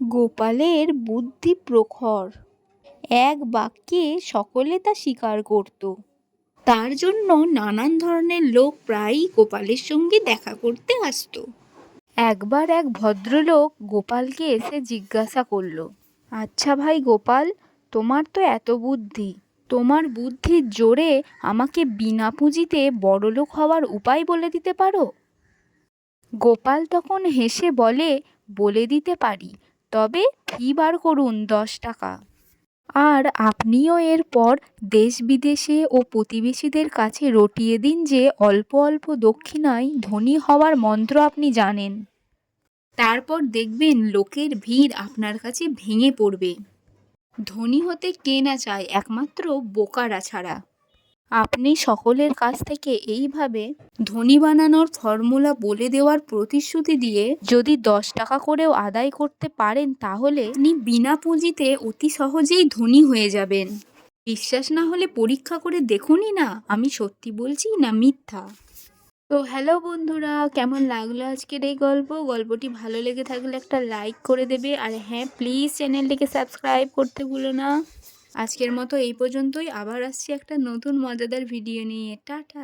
গোপালের বুদ্ধি প্রখর। এক বাক্যে সকলে তা স্বীকার করত। তার জন্য নানান ধরনের লোক প্রায়ই গোপালের সঙ্গে দেখা করতে আসতো। একবার এক ভদ্রলোক গোপালকে এসে জিজ্ঞাসা করল আচ্ছা ভাই গোপাল, তোমার তো এত বুদ্ধি। তোমার বুদ্ধির জোরে আমাকে বিনা পুঁজিতে বড়লোক হওয়ার উপায় বলে দিতে পারো? গোপাল তখন হেসে বলে বলে দিতে পারি। তবে ফি বার করুন দশ টাকা? আর আপনিও এরপর দেশ বিদেশে ও প্রতিবেশীদের কাছে রটিয়ে দিন যে অল্প অল্প দক্ষিণায় ধনী হওয়ার মন্ত্র আপনি জানেন। তারপর দেখবেন লোকের ভিড় আপনার কাছে ভেঙে পড়বে। ধনী হতে কে না চায় একমাত্র বোকারা ছাড়া। আপনি সকলের কাছ থেকে এইভাবে ধনী বানানোর ফর্মুলা বলে দেওয়ার প্রতিশ্রুতি দিয়ে যদি দশ টাকা করেও আদায় করতে পারেন, তাহলে আপনি বিনা পুঁজিতে অতি সহজেই ধনী হয়ে যাবেন। বিশ্বাস না হলে পরীক্ষা করে দেখুনই না, আমি সত্যি বলছি না মিথ্যা। তো হ্যালো বন্ধুরা, কেমন লাগল আজকের এই গল্প? গল্পটি ভালো লেগে থাকলে একটা লাইক করে দেবে। আর হ্যাঁ প্লিজ চ্যানেলটিকে সাবস্ক্রাইব করতে ভুলো না। আজকের মতো এই পর্যন্তই। আবার আসছি একটা নতুন মজাদার ভিডিও নিয়ে। টাটা!